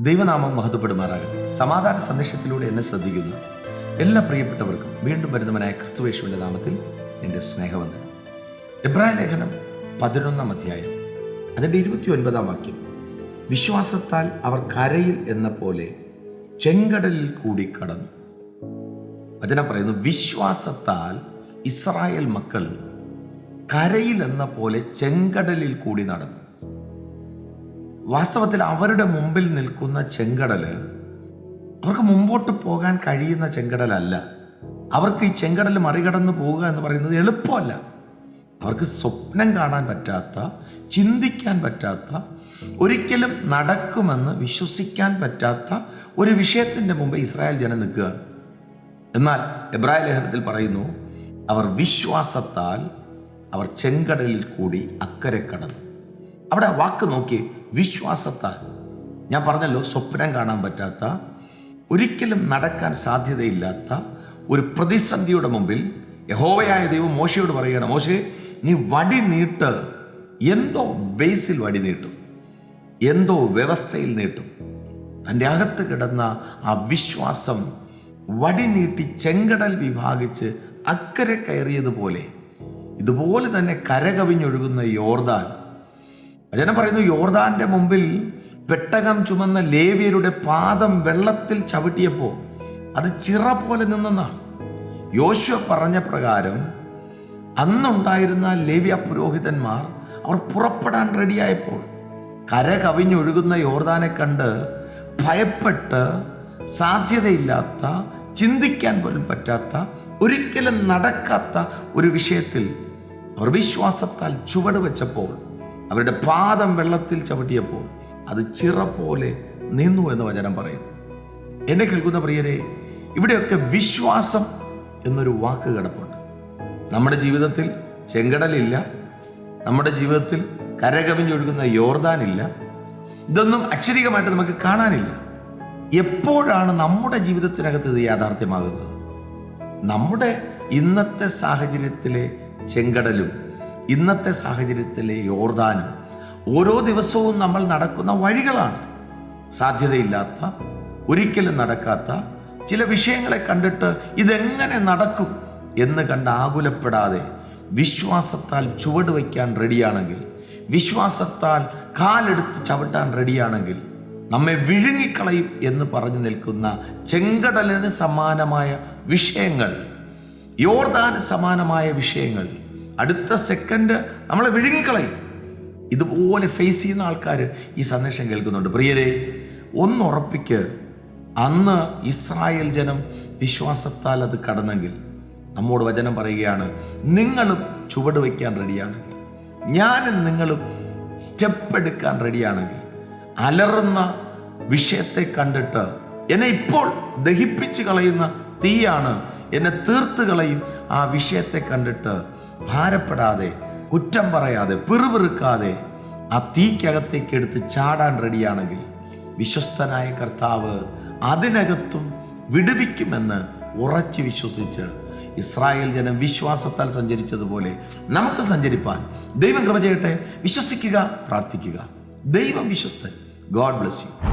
ദൈവനാമം മഹത്വപ്പെടുമാറാകട്ടെ. സമാധാന സന്ദേശത്തിലൂടെ എന്നെ ശ്രദ്ധിക്കുന്ന എല്ലാ പ്രിയപ്പെട്ടവർക്കും വീണ്ടും വരുന്നവനായ ക്രിസ്തുവേശുവിന്റെ നാമത്തിൽ എന്റെ സ്നേഹവന്ദനം. എബ്രായ ലേഖനം പതിനൊന്നാം അധ്യായം അതിന്റെ ഇരുപത്തി ഒൻപതാം വാക്യം. വിശ്വാസത്താൽ അവർ കരയിൽ എന്ന പോലെ ചെങ്കടലിൽ കൂടി കടന്നു. വചനം പറയുന്നു വിശ്വാസത്താൽ ഇസ്രായേൽ മക്കൾ കരയിൽ എന്ന പോലെ ചെങ്കടലിൽ കൂടി നടന്നു. വാസ്തവത്തിൽ അവരുടെ മുമ്പിൽ നിൽക്കുന്ന ചെങ്കടൽ അവർക്ക് മുമ്പോട്ട് പോകാൻ കഴിയുന്ന ചെങ്കടലല്ല. അവർക്ക് ഈ ചെങ്കടൽ മറികടന്ന് പോവുക എന്ന് പറയുന്നത് എളുപ്പമല്ല. അവർക്ക് സ്വപ്നം കാണാൻ പറ്റാത്ത ചിന്തിക്കാൻ പറ്റാത്ത ഒരിക്കലും നടക്കുമെന്ന് വിശ്വസിക്കാൻ പറ്റാത്ത ഒരു വിഷയത്തിന്റെ മുമ്പ് ഇസ്രായേൽ ജനം നിൽക്കുകയാണ് എന്നാൽ എബ്രാഹിം ലേഖനത്തിൽ പറയുന്നു അവർ വിശ്വാസത്താൽ അവർ ചെങ്കടലിൽ കൂടി അക്കരെ കടന്നു. അവിടെ വാക്ക് നോക്കി വിശ്വാസത്താൽ. ഞാൻ പറഞ്ഞല്ലോ സ്വപ്നം കാണാൻ പറ്റാത്ത ഒരിക്കലും നടക്കാൻ സാധ്യതയില്ലാത്ത ഒരു പ്രതിസന്ധിയുടെ മുമ്പിൽ യഹോവയായ ദൈവം മോശയോട് പറയുകയാണ് മോശെ നീ വടി നീട്ട്. എന്തോ ബേസിൽ വടി നീട്ടും. എന്തോ വ്യവസ്ഥയിൽ നീട്ടും. തന്റെ അകത്ത് കിടന്ന ആ വിശ്വാസം വടി നീട്ടി ചെങ്കടൽ വിഭാഗിച്ച് അക്കരെ കയറിയതുപോലെ ഇതുപോലെ തന്നെ കരകവിഞ്ഞൊഴുകുന്ന യോർദാൻ വചനം പറയുന്നു യോർദാന്റെ മുമ്പിൽ പെട്ടകം ചുമന്ന ലേവിയരുടെ പാദം വെള്ളത്തിൽ ചവിട്ടിയപ്പോൾ അത് ചിറ പോലെ നിന്നെന്നാണ്. യോശുവ പറഞ്ഞ പ്രകാരം അന്നുണ്ടായിരുന്ന ലേവ്യ പുരോഹിതന്മാർ അവർ പുറപ്പെടാൻ റെഡിയായപ്പോൾ കര കവിഞ്ഞൊഴുകുന്ന യോർദാനെ കണ്ട് ഭയപ്പെട്ട് സാധ്യതയില്ലാത്ത ചിന്തിക്കാൻ പോലും പറ്റാത്ത ഒരിക്കലും നടക്കാത്ത ഒരു വിഷയത്തിൽ അവർ വിശ്വാസത്താൽ ചുവട് വെച്ചപ്പോൾ അവരുടെ പാദം വെള്ളത്തിൽ ചവിട്ടിയപ്പോൾ അത് ചിറ പോലെ നിന്നു എന്ന് വചനം പറയുന്നു. എന്നെ കേൾക്കുന്ന പ്രിയരെ ഇവിടെയൊക്കെ വിശ്വാസം എന്നൊരു വാക്ക് കിടപ്പുണ്ട്. നമ്മുടെ ജീവിതത്തിൽ ചെങ്കടലില്ല. നമ്മുടെ ജീവിതത്തിൽ കരകവിഞ്ഞൊഴുകുന്ന യോർദാനില്ല. ഇതൊന്നും അക്ഷരികമായിട്ട് നമുക്ക് കാണാനില്ല. എപ്പോഴാണ് നമ്മുടെ ജീവിതത്തിനകത്ത് ഇത് യാഥാർത്ഥ്യമാകുന്നത്? നമ്മുടെ ഇന്നത്തെ സാഹചര്യത്തിലെ ചെങ്കടലും ഇന്നത്തെ സാഹചര്യത്തിലെ യോർദാനും ഓരോ ദിവസവും നമ്മൾ നടക്കുന്ന വഴികളാണ്. സാധ്യതയില്ലാത്ത ഒരിക്കലും നടക്കാത്ത ചില വിഷയങ്ങളെ കണ്ടിട്ട് ഇതെങ്ങനെ നടക്കും എന്ന് കണ്ട് ആകുലപ്പെടാതെ വിശ്വാസത്താൽ ചുവട് വയ്ക്കാൻ റെഡിയാണെങ്കിൽ വിശ്വാസത്താൽ കാലെടുത്ത് ചവിട്ടാൻ റെഡിയാണെങ്കിൽ നമ്മെ വിഴുങ്ങിക്കളയും എന്ന് പറഞ്ഞു നിൽക്കുന്ന ചെങ്കടലിന് സമാനമായ വിഷയങ്ങൾ യോർദാന് സമാനമായ വിഷയങ്ങൾ അടുത്ത സെക്കൻഡ് നമ്മളെ വിഴുങ്ങിക്കളയും. ഇതുപോലെ ഫേസ് ചെയ്യുന്ന ആൾക്കാർ ഈ സന്ദേശം കേൾക്കുന്നുണ്ട്. പ്രിയരെ ഒന്നുറപ്പിക്ക് അന്ന് ഇസ്രായേൽ ജനം വിശ്വാസത്താൽ അത് കടന്നെങ്കിൽ നമ്മോട് വചനം പറയുകയാണ് നിങ്ങളും ചുവട് വയ്ക്കാൻ റെഡിയാണെങ്കിൽ ഞാനും നിങ്ങളും സ്റ്റെപ്പ് എടുക്കാൻ റെഡിയാണെങ്കിൽ അലറുന്ന വിഷയത്തെ കണ്ടിട്ട് എന്നെ ഇപ്പോൾ ദഹിപ്പിച്ച് കളയുന്ന തീയാണ് എന്നെ തീർത്ത് കളയും ആ വിഷയത്തെ കണ്ടിട്ട് ഭാരപ്പെടാതെ കുറ്റം പറയാതെ പിറുപിറുക്കാതെ ആ തീക്കകത്തേക്ക് എടുത്ത് ചാടാൻ റെഡിയാണെങ്കിൽ വിശ്വസ്തനായ കർത്താവ് അതിനകത്തും വിടുവിക്കുമെന്ന് ഉറച്ച് വിശ്വസിച്ച് ഇസ്രായേൽ ജനം വിശ്വാസത്താൽ സഞ്ചരിച്ചതുപോലെ നമുക്ക് സഞ്ചരിപ്പാൻ ദൈവം കൃപ ചെയ്യട്ടെ. വിശ്വസിക്കുക പ്രാർത്ഥിക്കുക. ദൈവം വിശ്വസ്തൻ. God bless you.